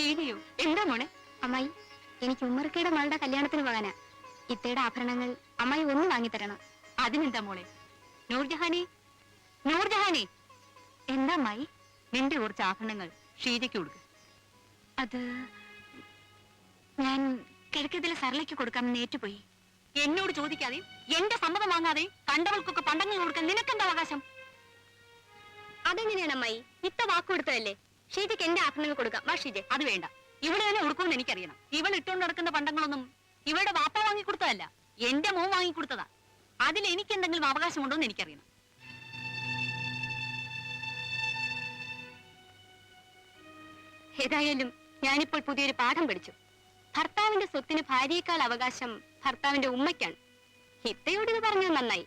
ഷീനയോ എന്താ മോനെ അമ്മായി എനിക്ക് ഉമ്മർക്കയുടെ മകളുടെ കല്യാണത്തിന് പോകാനാ. ഇത്തയുടെ ആഭരണങ്ങൾ അമ്മായി ഒന്ന് വാങ്ങിത്തരണം. അതിനെന്താ മോളെ? നൂർജഹാനെ? നൂർജഹാനെ? എന്താ അമ്മായി? നിന്റെ കുറച്ച് ആഭരണങ്ങൾ ഷീജയ്ക്ക് കൊടുക്ക്. അത് ഞാൻ കിഴക്കത്തിലെ സരളയ്ക്ക് കൊടുക്കാമെന്ന് ഏറ്റുപോയി. എന്നോട് ചോദിക്കാതെ എന്റെ സമ്മതം വാങ്ങാതെ കണ്ടവൾക്കൊക്കെ പണ്ടങ്ങൾ കൊടുക്കാൻ നിനക്കെന്താ അവകാശം? അതെങ്ങനെയാണ് അമ്മായി? ഇത്ത വാക്ക് കൊടുത്തതല്ലേ? ഷീജയ്ക്ക് എന്റെ ആഭരണങ്ങൾ കൊടുക്കാം. വാ ഷീജ അത് വേണ്ട. ഇവിടെ തന്നെ ഉടുക്കുമെന്ന് എനിക്കറിയണം. ഇവൾ ഇട്ടുകൊണ്ട് നടക്കുന്ന പണ്ടങ്ങളൊന്നും ഇവളുടെ വാപ്പ വാങ്ങിക്കൊടുത്തതല്ല എന്റെ മോൻ വാങ്ങിക്കൊടുത്തതാ അതിൽ എനിക്ക് എന്തെങ്കിലും അവകാശമുണ്ടോ എന്ന് എനിക്കറിയണം. ഏതായാലും ഞാനിപ്പോൾ പുതിയൊരു പാഠം പഠിച്ചു. ഭർത്താവിന്റെ സ്വത്തിന് ഭാര്യയേക്കാൾ അവകാശം ഭർത്താവിന്റെ ഉമ്മയ്ക്കാണ്. ഹിത്തയോട് ഇത് പറഞ്ഞാൽ നന്നായി.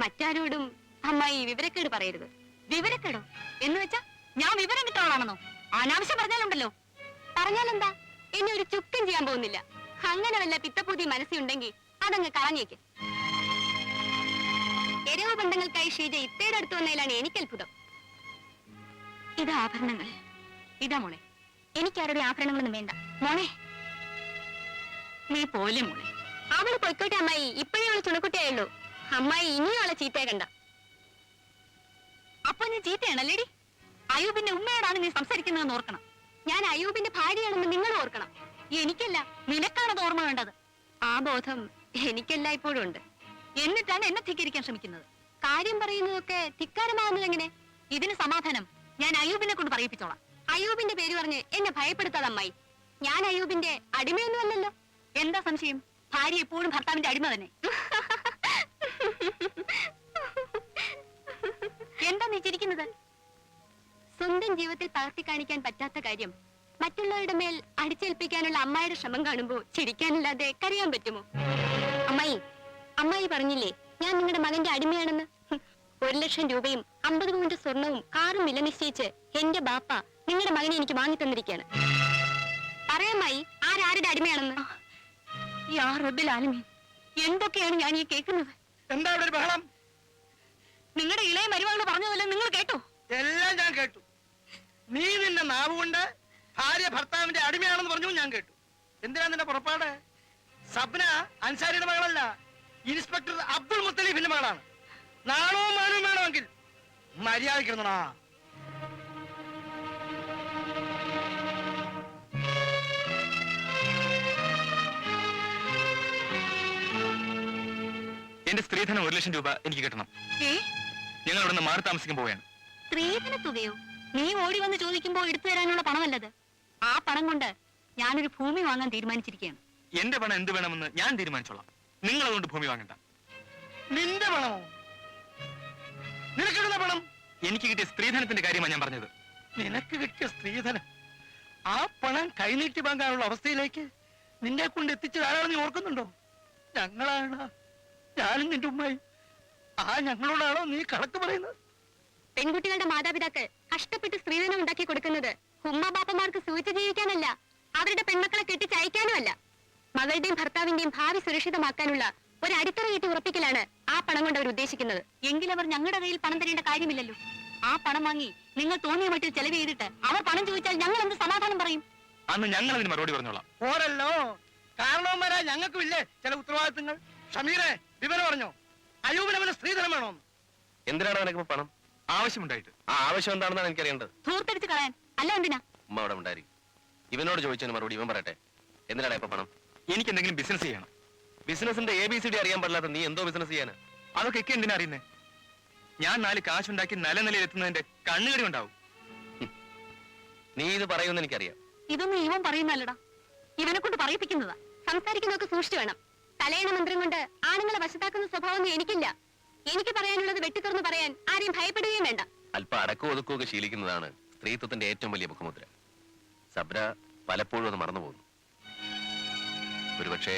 മറ്റാരോടും അമ്മായി വിവരക്കേട് പറയരുത്. വിവരക്കേടോ? എന്ന് വെച്ചാ ഞാൻ വിവരം കിട്ടവളാണെന്നോ അനാവശ്യം പറഞ്ഞാലുണ്ടല്ലോ. പറഞ്ഞാലെന്താ ഇനി ഒരു ചുക്കും ചെയ്യാൻ പോകുന്നില്ല. അങ്ങനെ വല്ല പിത്തപ്പൂതി മനസ്സിലുണ്ടെങ്കിൽ അതങ്ങ് കളഞ്ഞേക്ക്. എരവ് ബന്ധങ്ങൾക്കായി ഷീജ ഇത്തേടെ അടുത്ത് വന്നതിലാണ് എനിക്ക് അത്ഭുതം. ഇത് ആഭരണങ്ങൾ. ഇതാ മോളെ. എനിക്കാരുടെ ആഭരണങ്ങളൊന്നും വേണ്ട. മോളെ. നീ പോലെ മോളെ. അവൾ പൊയ്ക്കോട്ടെ അമ്മായി. ഇപ്പോഴേ അവൾ ചുണക്കുട്ടിയായുള്ളൂ. അമ്മായി ഇനിയും അവളെ ചീത്തയെ കണ്ട. അപ്പൊ നീ ചീത്തയാണല്ലേടി? അയൂബിന്റെ ഉമ്മയോടാണ് നീ സംസാരിക്കുന്നതെന്ന് ഓർക്കണം. ഞാൻ അയ്യൂബിന്റെ ഭാര്യയാണെന്ന് നിങ്ങൾ ഓർക്കണം. എനിക്കല്ല നിനക്കാണത് ഓർമ്മ വേണ്ടത്. ആ ബോധം എനിക്കല്ല ഇപ്പോഴും ഉണ്ട്. എന്നിട്ടാണ് എന്നെ ധിക്കരിക്കാൻ ശ്രമിക്കുന്നത്. കാര്യം പറയുന്നതൊക്കെ ധിക്കാരമാകുന്നത് എങ്ങനെ? ഇതിന് സമാധാനം ഞാൻ അയൂബിനെ കൊണ്ട് പറയിപ്പിച്ചോളാം. അയ്യൂബിന്റെ പേര് പറഞ്ഞ് എന്നെ ഭയപ്പെടുത്താതെ അമ്മായി. ഞാൻ അയ്യൂബിന്റെ അടിമയൊന്നുമല്ലല്ലോ എന്താ സംശയം? ഭാര്യ എപ്പോഴും ഭർത്താവിന്റെ അടിമ തന്നെ. എന്താ നീ ചിരിക്കുന്നത്? സ്വന്തം ജീവിതത്തിൽ പകർത്തി കാണിക്കാൻ പറ്റാത്ത കാര്യം. മറ്റുള്ളവരുടെ മേൽ അടിച്ചേൽപ്പിക്കാനുള്ള അമ്മായിയുടെ ശ്രമം കാണുമ്പോ ചിരിക്കാനില്ലാതെ കരയാൻ പറ്റുമോ? അമ്മായി അമ്മായി പറഞ്ഞില്ലേ ഞാൻ നിങ്ങളുടെ മകന്റെ അടിമയാണെന്ന്? ഒരു ലക്ഷം രൂപയും അമ്പത് പൗണ്ട് സ്വർണവും കാറും വില നിശ്ചയിച്ച് എന്റെ ബാപ്പ നിങ്ങളുടെ മകനെ എനിക്ക് വാങ്ങി തന്നിരിക്കുകയാണ്. പറയാമായി ആരാരുടെ അടിമയാണെന്ന്? യാ റബ്ബിൽ ആലമീൻ. എന്തൊക്കെയാണ് ഞാൻ ഈ കേൾക്കുന്നത്? എന്താ ഇവിടെ ഒരു ബഹളം? നിങ്ങളുടെ ഇളയ മരുവാണെന്ന് പറഞ്ഞതല്ലേ നിങ്ങൾ കേട്ടോ? എല്ലാം ഞാൻ കേട്ടു. നീ നിന്റെ നാവ് കൊണ്ട് ഭാര്യ ഭർത്താവിന്റെ അടിമയാണെന്ന് പറഞ്ഞു ഞാൻ കേട്ടു. എന്തിനാ നിന്റെ പുറപ്പാട്? സബ്ന അൻസാരിയുടെ മകളല്ല ഇൻസ്പെക്ടർ അബ്ദുൾ മുത്തലീഫിന്റെ മകളാണ്. നാണവും മാനവും വേണമെങ്കിൽ മര്യാദക്കിരുന്നണാ എന്റെ സ്ത്രീധനം ഒരു ലക്ഷം രൂപ എനിക്ക് കിട്ടണം. ഞങ്ങൾ അവിടെ നിന്ന് മാറി താമസിക്കാൻ പോവുകയാണ്. സ്ത്രീധന തുകയോ? നീ ഓടി വന്ന് ചോദിക്കുമ്പോ എടുത്തു തരാനുള്ള പണമല്ലത്. ആ പണം കൊണ്ട് ഞാനൊരു ഭൂമി വാങ്ങാൻ തീരുമാനിച്ചിരിക്കുകയാണ്. എന്റെ പണം എന്ത് വേണമെന്ന് ഞാൻ തീരുമാനിച്ചോളാം. നിങ്ങൾ അതുകൊണ്ട് ഭൂമി വാങ്ങണ്ട. നിന്റെ പണമോ? നിനക്കിടുന്ന പണം? എനിക്ക് കിട്ടിയ സ്ത്രീധനത്തിന്റെ കാര്യമാണ് ഞാൻ പറഞ്ഞത്. നിനക്ക് കിട്ടിയ സ്ത്രീധനം. ആ പണം കൈനീട്ടി വാങ്ങാനുള്ള അവസ്ഥയിലേക്ക് നിന്നെ കൊണ്ട് എത്തിച്ചു ആരാണ് നീ ഓർക്കുന്നുണ്ടോ? ഞങ്ങളാണ്. ഞാനും നിന്റെ ഉമ്മായി. ആ ഞങ്ങളോടാണോ നീ കണക്ക് പറയുന്നത്? പെൺകുട്ടികളുടെ മാതാപിതാക്കൾ കഷ്ടപ്പെട്ട് സ്ത്രീധനം ഉണ്ടാക്കി കൊടുക്കുന്നത് ഉമ്മാബാപ്പമാർക്ക് സൂചിച്ച് ജീവിക്കാനല്ല അവരുടെ പെൺമക്കളെ കെട്ടിച്ചയക്കാനുമല്ല മകളുടെയും ഭർത്താവിന്റെയും ഭാവി സുരക്ഷിതമാക്കാനുള്ള ഒരു അടിത്തറ കെട്ടി ഉറപ്പിക്കലാണ് ആ പണം കൊണ്ട് അവർ ഉദ്ദേശിക്കുന്നത്. അവർ ഞങ്ങളുടെ കയ്യിൽ പണം തരേണ്ട കാര്യമില്ലല്ലോ. ആ പണം വാങ്ങി നിങ്ങൾ തോന്നിയ മട്ടിൽ ചെലവ് ചെയ്തിട്ട് അവർ പണം ചോദിച്ചാൽ ഞങ്ങൾ എന്ത് സമാധാനം പറയും? അന്ന് ഞങ്ങൾ അതിന് മറുപടി പറഞ്ഞോളാം. പോരല്ലോ. കാരണവന്മാരാ ഞങ്ങൾക്കും ഇല്ലേ ചില ഉത്തരവാദിത്തങ്ങൾ? ഷമീറെ വിവരം പറഞ്ഞോ അയ്യൂബിന് അവന് സ്ത്രീധനം വേണോ എന്തിനാണ് നിനക്ക് പണം? ആവശ്യമുണ്ടായിട്ട്. ആ ആവശ്യം എന്താണെന്നാണ് എനിക്കറിയേണ്ടത്. ധൂർത്തടിച്ച് കളയാൻ. അല്ല എന്തിനാ? ഉമ്മ അവിടെ ഉണ്ടായിരിക്കും. ഇവനോട് ചോദിച്ചതിന് മറുപടി ഇവൻ പറയട്ടെ. എന്തിനാടാ ഇപ്പൊ പണം? എനിക്ക് എന്തെങ്കിലും ബിസിനസ് ചെയ്യണം. ബിസിനസിന്റെ എ ബി സി ഡി അറിയാൻ പാടില്ലാത്ത നീ എന്തോ ബിസിനസ് ചെയ്യാനാ? അതൊക്കെ ഒക്കെ എന്തിനാ അറിയുന്നേ? ഞാൻ നാല് കാശുണ്ടാക്കി നല്ല നിലയിൽ എത്തുന്നതിന്റെ കണ്ണുകടി ഉണ്ടാവും. നീ ഇത് പറയുമെന്ന് എനിക്കറിയാം. ഇതൊന്നും ഇവൻ പറയുന്നല്ലടാ ഇവനെ കൊണ്ട് പറയിപ്പിക്കുന്നതാ. സംസാരിക്കുന്നതൊക്കെ സൂക്ഷിച്ചു വേണം. തലയണ മന്ത്രം കൊണ്ട് ആണുങ്ങളെ വശത്താക്കുന്ന സ്വഭാവമൊന്നും എനിക്കില്ല. എനിക്ക് പറയാനുള്ളത് വെട്ടിത്തുറന്ന് പറയാൻ ആരെയും ഭയപ്പെടുകയും വേണ്ട. അല്പം അടക്കം ഒതുക്കുകയൊക്കെ ശീലിക്കുന്നതാണ് സ്ത്രീത്വത്തിന്റെ ഏറ്റവും വലിയ മുഖമുദ്ര സബ്ര പലപ്പോഴും അത് മറന്നു പോകുന്നു. ഒരുപക്ഷെ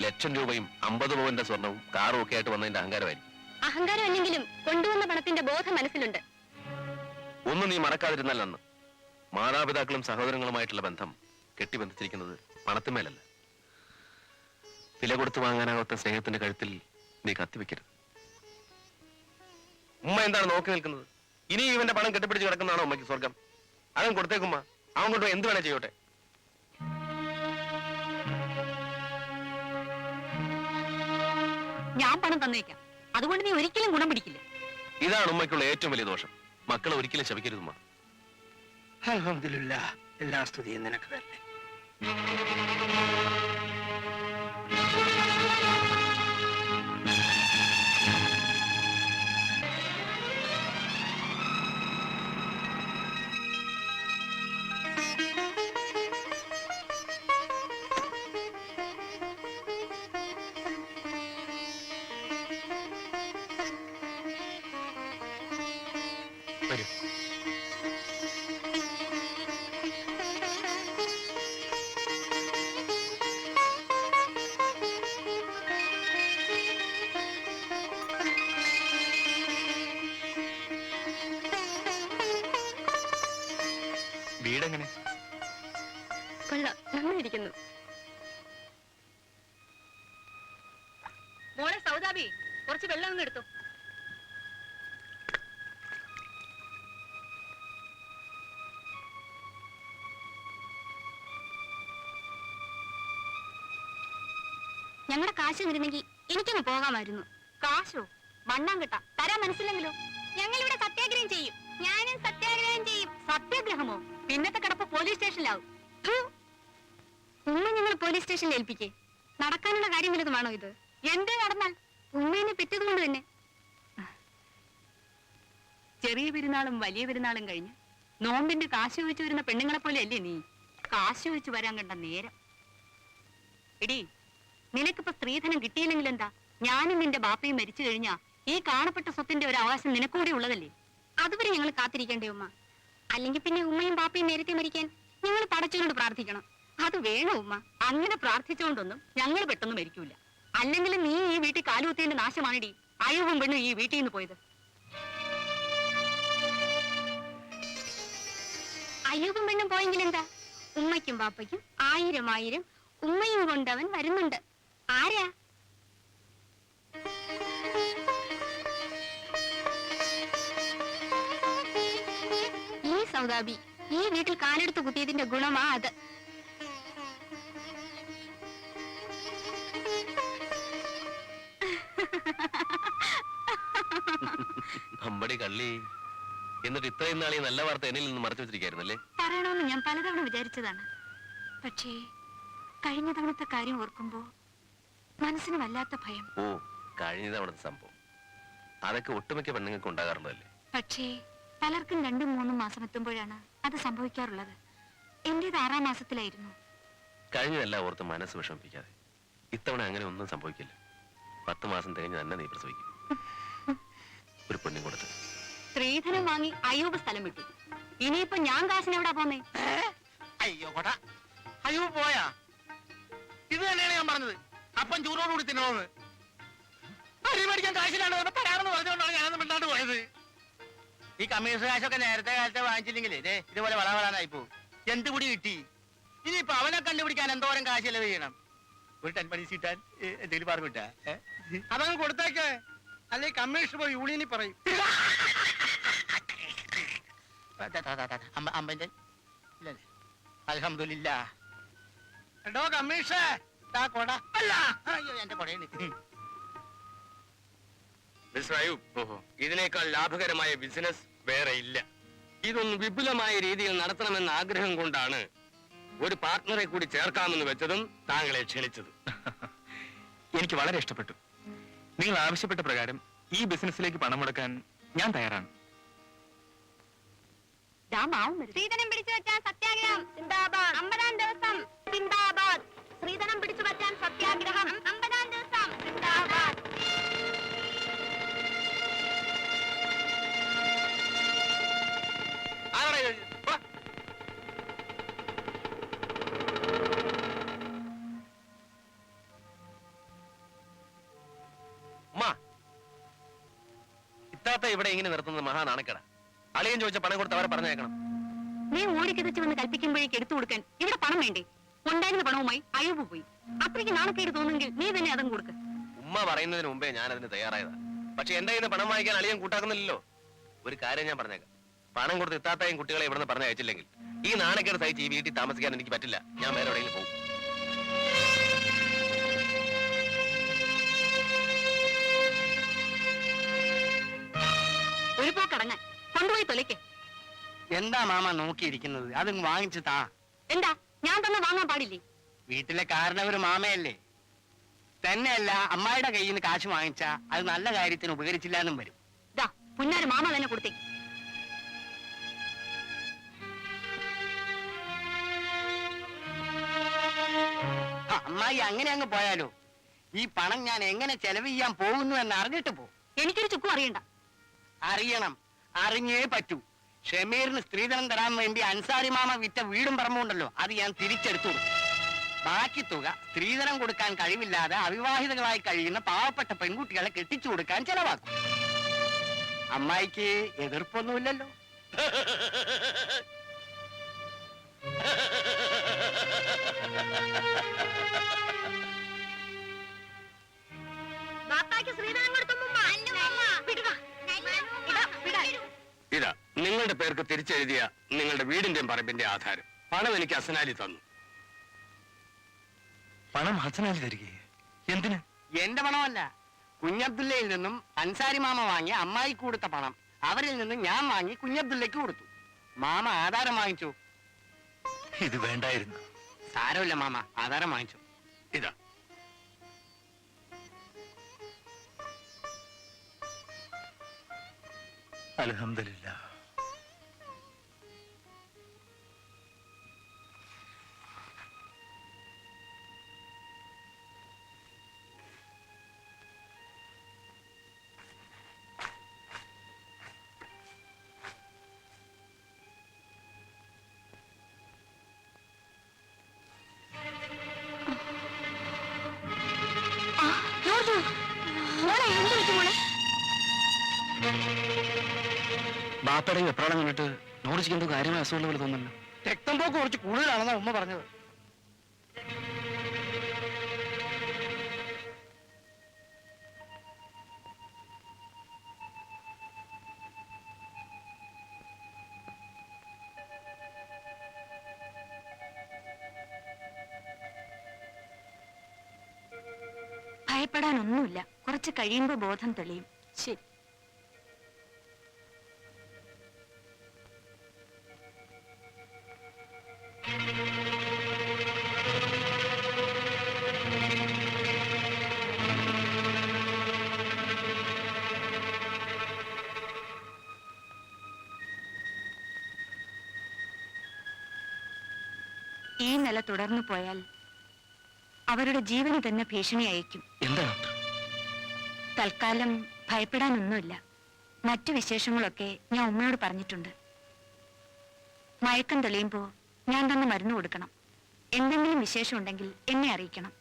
ലക്ഷം രൂപയും അമ്പത് പവന്റെ സ്വർണവും കാറും ഒക്കെ ആയിട്ട് വന്നതിന്റെ അഹങ്കാരമായിരിക്കും. അഹങ്കാരം അല്ലെങ്കിലും കൊണ്ടുവന്ന പണത്തിന്റെ ബോധം മനസ്സിലുണ്ട്. ഒന്നും നീ മറക്കാതിരുന്നാൽ അന്ന് മാതാപിതാക്കളും സഹോദരങ്ങളുമായിട്ടുള്ള ബന്ധം കെട്ടിബന്ധിച്ചിരിക്കുന്നത് പണത്തിന്മേലല്ല. വില കൊടുത്തു വാങ്ങാനാവാത്ത സ്നേഹത്തിന്റെ കഴുത്തിൽ നീ കത്തിവെക്കരുത്. ഉമ്മ എന്താണ് നോക്കി നിൽക്കുന്നത്? ഇനി ഇവന്റെ പണം കെട്ടിപ്പിടിച്ച് കിടക്കുന്നതാണോ ഉമ്മയ്ക്ക് സ്വർഗം? അവൻ കൊടുത്തേക്കുമ്മ അവൻ കൊണ്ടു എന്ത് വേണേ ചെയ്യോട്ടെ. ഞാൻ പണം തന്നേക്കാം. അതുകൊണ്ട് നീ ഒരിക്കലും ഗുണം പിടിക്കില്ല. ഇതാണ് ഉമ്മയ്ക്കുള്ള ഏറ്റവും വലിയ ദോഷം. മക്കളെ ഒരിക്കലും ശവിക്കരുതുമ്മ ഉമ്മ. അലഹമില്ല എല്ലാ സ്തുതിയും നിനക്ക് തന്നെ വീടെങ്ങനെ? കൊള്ളാം. നന്നായിരിക്കുന്നു മോളെ സൗദാബി കുറച്ച് വെള്ളം അങ്ങ് എടുത്തു. ഞങ്ങളുടെ കാശ് തരുന്നെങ്കിൽ എനിക്കങ്ങ് പോകാമായിരുന്നു. കാശോ? മണ്ണാങ്കട്ട തരാൻ മനസ്സിലെങ്കിലോ ഞങ്ങൾ ഇവിടെ സത്യാഗ്രഹം ചെയ്യും. ഞാനും സത്യാഗ്രഹം ചെയ്യും. സത്യാഗ്രഹമോ? പിന്നത്തെ കിടപ്പ് പോലീസ് സ്റ്റേഷനിലാവും. ഉമ്മ ഞങ്ങൾ പോലീസ് സ്റ്റേഷനിൽ ഏൽപ്പിക്കേ. നടക്കാനുള്ള കാര്യം വലുതുമാണോ ഇത്? എന്തേ നടന്നാൽ? ഉമ്മേനെ പെറ്റതുകൊണ്ട് തന്നെ. ചെറിയ പെരുന്നാളും വലിയ പെരുന്നാളും കഴിഞ്ഞ് നോമ്പിന്റെ കാശ് ചോദിച്ചു വരുന്ന പെണ്ണുങ്ങളെ പോലെ അല്ലേ നീ? കാശ് ചോദിച്ചു വരാൻ കണ്ട നേരം. എടി നിനക്കിപ്പോ സ്ത്രീധനം കിട്ടിയില്ലെങ്കിൽ എന്താ ഞാനും നിന്റെ ബാപ്പയും മരിച്ചു കഴിഞ്ഞാ ഈ കാണപ്പെട്ട സ്വത്തിന്റെ ഒരു അവകാശം നിനക്കൂടെ ഉള്ളതല്ലേ? അതുവരെ ഞങ്ങൾ കാത്തിരിക്കണ്ടേ ഉമ്മ. അല്ലെങ്കിൽ പിന്നെ ഉമ്മയും പാപ്പയും നേരത്തെ മരിക്കാൻ ഞങ്ങൾ പടച്ചുകൊണ്ട് പ്രാർത്ഥിക്കണം. അത് വേണം ഉമ്മ? അങ്ങനെ പ്രാർത്ഥിച്ചുകൊണ്ടൊന്നും ഞങ്ങൾ പെട്ടെന്ന് മരിക്കൂല. അല്ലെങ്കിൽ നീ ഈ വീട്ടിൽ കാലുകുത്തിന്റെ നാശമാണിടി. അയവും പെണ്ണും ഈ വീട്ടിൽ നിന്ന് പോയത്. അയ്യൂബും പെണ്ണും പോയെങ്കിൽ എന്താ? ഉമ്മയ്ക്കും പാപ്പയ്ക്കും ആയിരം ആയിരം ഉമ്മയും കൊണ്ടവൻ വരുന്നുണ്ട്. ആരാ? സൗദാബി. ഈ വീട്ടിൽ കാലെടുത്ത് കുത്തിയതിന്റെ ഗുണമാ അത്. അമ്പടി കള്ളി. എന്നിട്ട് ഇത്രയും നാളെ നല്ല വാർത്ത എന്നിൽ നിന്ന് മറച്ചു വെച്ചിരിക്കായിരുന്നല്ലേ? പറയണമെന്ന് ഞാൻ പലതവണ വിചാരിച്ചതാണ്. പക്ഷേ കഴിഞ്ഞ തവണത്തെ കാര്യം ഓർക്കുമ്പോ മനസ്സിന് വല്ലാത്ത ഭയം. ഓ കഴിഞ്ഞ തവണത്തെ സംഭവം. അതൊക്കെ ഒട്ടുമിക്ക പെണ്ണുങ്ങൾക്ക് ഉണ്ടാകാറുണ്ടല്ലേ പക്ഷേ പലർക്കും രണ്ടും മൂന്നും മാസം എത്തുമ്പോഴാണ് അത് സംഭവിക്കാറുള്ളത്. എന്റേത് ആറാം മാസത്തിലായിരുന്നു. കഴിഞ്ഞതെല്ലാം ഓർത്ത് മനസ്സ് വിഷമിപ്പിക്കാതെ. ഇത്തവണ അങ്ങനെ ഒന്നും സംഭവിക്കില്ല. പത്ത് മാസം തികഞ്ഞ് തന്നെ നീ പ്രസവിക്കും. ഒരു പെണ്ണും കൊടുത്ത്. സ്ത്രീധനം വാങ്ങി അയ്യൂബ് സ്ഥലം വിട്ടു. ഇനിയിപ്പോ ഞാൻ കാശിന് എവിടാ പോന്നേ? അയ്യോ കൊട. അയ്യോ പോയാ. ഇത് തന്നെയാണ് ഞാൻ പറഞ്ഞത്. അപ്പം ചൂടോടുകൂടി തിന്നോന്ന് അരി മേടിക്കാൻ കാശിലാണ് അവിടെ തരാമെന്ന് പറഞ്ഞുകൊണ്ടാണ് ഞാനൊന്നും മിണ്ടാണ്ട് പോയത്. ഈ കമ്മീഷൻ കാശൊക്കെ നേരത്തെ കാലത്തെ വാങ്ങിച്ചില്ലെങ്കിൽ ദേ ഇതുപോലെ വളവളാനായി പോകും എന്ത് കൂടി കിട്ടി? ഇനിയിപ്പൊ അവനെ കണ്ടുപിടിക്കാൻ എന്തോരം കാശ് ചെലവ് ചെയ്യണം? ഒരു ടെൻ പണി സീറ്റാൻ എന്തെങ്കിലും പറഞ്ഞു കിട്ടാ അതങ്ങ് കൊടുത്തേക്ക്. അല്ലെ കമ്മീഷൻ പോയി യൂണിയനിൽ പറയും. അമ്പന്റെ ഇല്ലല്ലേ അൽഹംദുലില്ലാ. എടോ കമ്മീഷേ ദാ കൊട. അല്ല. അയ്യോ എന്റെ കൊടയാണ് ഇതിനേക്കാൾ ലാഭകരമായ ബിസിനസ് വേറെ ഇല്ല. ഇതൊന്ന് വിപുലമായ രീതിയിൽ നടത്തണമെന്ന ആഗ്രഹം കൊണ്ടാണ് ഒരു പാർട്ട്ണറെ കൂടി ചേർക്കാമെന്ന് വെച്ചതും താങ്കളെ ക്ഷണിച്ചത്. എനിക്ക് വളരെ ഇഷ്ടപ്പെട്ടു. നിങ്ങൾ ആവശ്യപ്പെട്ട പ്രകാരം ഈ ബിസിനസ്സിലേക്ക് പണം മുടക്കാൻ ഞാൻ തയ്യാറാണ്. ശ്രീധനം പിടിച്ചു വച്ചാൽ സത്യാഗ്രഹം. ശ്രീധനം അമ്പതാം ദിവസം. പിടിച്ചു വച്ചാൽ സത്യാഗ്രഹം. ഇത്താത്ത ഇവിടെ ഇങ്ങനെ നിർത്തുന്നത് മഹാ നാണക്കേടാ അളിയൻ ചോദിച്ച പണം കൊടുത്ത് അവരെ പറഞ്ഞേക്കണം നീ ഓടിക്കിതച്ച് വന്ന് കൽപ്പിക്കുമ്പോഴേക്ക് എടുത്തു കൊടുക്കാൻ ഇവിടെ പണം വേണ്ടേ? ഉണ്ടായിരുന്ന പണവുമായി അയവ് പോയി. അത്രയ്ക്ക് നാണക്കേട് തോന്നുമെങ്കിൽ നീ തന്നെ അതും കൊടുക്ക. ഉമ്മ പറയുന്നതിന് മുമ്പേ ഞാൻ അതിന് തയ്യാറായതാ. പക്ഷെ എന്റെ കയ്യിൽ പണം വാങ്ങിക്കാൻ അളിയൻ കൂട്ടാക്കുന്നില്ലല്ലോ? ഒരു കാര്യം ഞാൻ പറഞ്ഞേക്കാം. പണം കൊടുത്ത് ഇത്താത്തയും കുട്ടികളെ ഇവിടുന്ന് പറഞ്ഞയച്ചില്ലെങ്കിൽ ഈ നാണക്കേട് സഹിച്ച് ഈ വീട്ടിൽ താമസിക്കാൻ എനിക്ക് പറ്റില്ല. ഞാൻ വേറെ എവിടെയെങ്കിലും പോകും. ഒരു പോക്കടങ്ങാൻ കൊണ്ടുപോയി തൊലയ്ക്ക്. എന്താ മാമ നോക്കിയിരിക്കുന്നത്? അത് വാങ്ങിച്ചു താ. എന്താ? ഞാൻ തന്നെ വാങ്ങാൻ പാടില്ലേ? വീട്ടിലെ കാരണവര് മാമയല്ലേ? തന്നെയല്ല അമ്മായിയുടെ കയ്യിൽ നിന്ന് കാശ് വാങ്ങിച്ച അത് നല്ല കാര്യത്തിന് ഉപകരിച്ചില്ല എന്നും വരും. ദാ പുന്നാര് മാമ തന്നെ കൊടുത്തേക്ക് അമ്മായി അങ്ങനെ അങ്ങ് പോയാലോ? ഈ പണം ഞാൻ എങ്ങനെ ചെലവ് ചെയ്യാൻ പോകുന്നു എന്ന് അറിഞ്ഞിട്ട് പോ. എനിക്കൊരു ചുക്കും അറിയണ്ട. അറിയണം. അറിഞ്ഞേ പറ്റൂ. ഷമീറിന് സ്ത്രീധനം തരാൻ വേണ്ടി അൻസാരി മാമ വിറ്റ വീടും പറമ്പുണ്ടല്ലോ അത് ഞാൻ തിരിച്ചെടുത്തു. ബാക്കി തുക സ്ത്രീധനം കൊടുക്കാൻ കഴിവില്ലാതെ അവിവാഹിതകളായി കഴിയുന്ന പാവപ്പെട്ട പെൺകുട്ടികളെ കെട്ടിച്ചു കൊടുക്കാൻ ചെലവാക്കും. അമ്മായിക്ക് എതിർപ്പൊന്നുമില്ലല്ലോ. ബാപ്പാക്ക് ശ്രീധരൻ കൊടുത്തു നിങ്ങളുടെ പേർക്ക് തിരിച്ചെഴുതിയ നിങ്ങളുടെ വീടിന്റെയും പറമ്പിന്റെ ആധാരം. പണം എനിക്ക് അസനാലി തന്നു. പണം ഹസനാലി തരികയെ? എന്തിന്? എന്റെ പണമല്ല. കുഞ്ഞബ്ദുല്ലയിൽ നിന്നും അൻസാരി മാമ വാങ്ങി അമ്മായി കൊടുത്ത പണം അവരിൽ നിന്ന് ഞാൻ വാങ്ങി കുഞ്ഞബ്ദുല്ലയ്ക്ക് കൊടുത്തു. മാമ ആധാരം വാങ്ങിച്ചു. ഇത് വേണ്ടായിരുന്നു. സാരമില്ല മാമ ആധാരം വാങ്ങിച്ചു. ഇതാ. അലഹമില്ല ബാപ്പയുടെ വെപ്രാളം കണ്ടിട്ട്? നോറിച്ചിക്ക് എന്തോ കാര്യമായ അസുഖമുള്ള പോലെ തോന്നുന്നല്ലോ രക്തം പോക്ക് കുറച്ച് കൂടുതലാണെന്നാ ഉമ്മ പറഞ്ഞത്. ഭയപ്പെടാനൊന്നുമില്ല. കുറച്ച് കഴിയുമ്പോൾ ബോധം തെളിയും. നില തുടർന്നു പോയാൽ അവരുടെ ജീവന് തന്നെ ഭീഷണി അയക്കും എന്താ തൽക്കാലം ഭയപ്പെടാനൊന്നുമില്ല. മറ്റു വിശേഷങ്ങളൊക്കെ ഞാൻ ഉമ്മയോട് പറഞ്ഞിട്ടുണ്ട്. മയക്കം തെളിയുമ്പോ ഞാൻ തന്നെ മരുന്ന് കൊടുക്കണം. എന്തെങ്കിലും വിശേഷം ഉണ്ടെങ്കിൽ എന്നെ അറിയിക്കണം.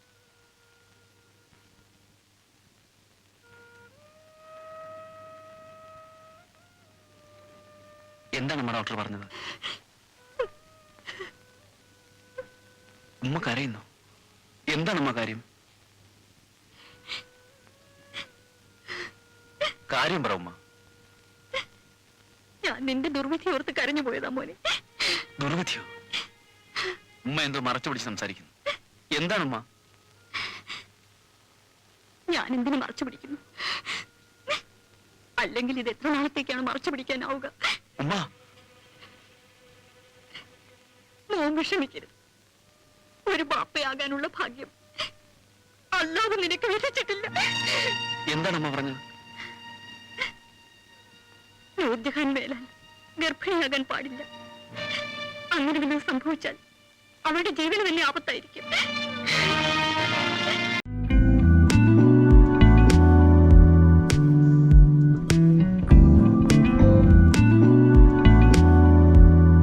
എന്താണ് നമ്മുടെ ഡോക്ടർ പറഞ്ഞത്? ഉമ്മ കരയുന്നു എന്താണ് അമ്മ കാര്യം? കാര്യം പറ ഉമ്മ. ഞാൻ നിന്റെ ദുർവിധി ഓർത്ത് കരഞ്ഞു പോയതാ മോനെ. ദുർവിധിയോ? ഉമ്മ എന്തോ മറച്ചു പിടിച്ച് സംസാരിക്കുന്നു. എന്താണ് ഉമ്മ ഞാൻ എന്തിനു മറച്ചു പിടിക്കുന്നു? അല്ലെങ്കിൽ ഇത് എത്ര നാളത്തേക്കാണ് മറച്ചു പിടിക്കാനാവുക? ഉമ്മ. മോൻ വിഷമിക്കരുത്. ഒരു ബാപ്പയാകാനുള്ള ഭാഗ്യം. അല്ലാതെ നിനക്ക് വിധിച്ചിട്ടില്ല. എന്താണ് ഉമ്മ പറഞ്ഞത്? നൂർജഹാൻ മേലാൻ ഗർഭിണിയാകാൻ പാടില്ല. അങ്ങനെ വല്ലതും സംഭവിച്ചാൽ അവളുടെ ജീവന് വലിയ ആപത്തായിരിക്കും.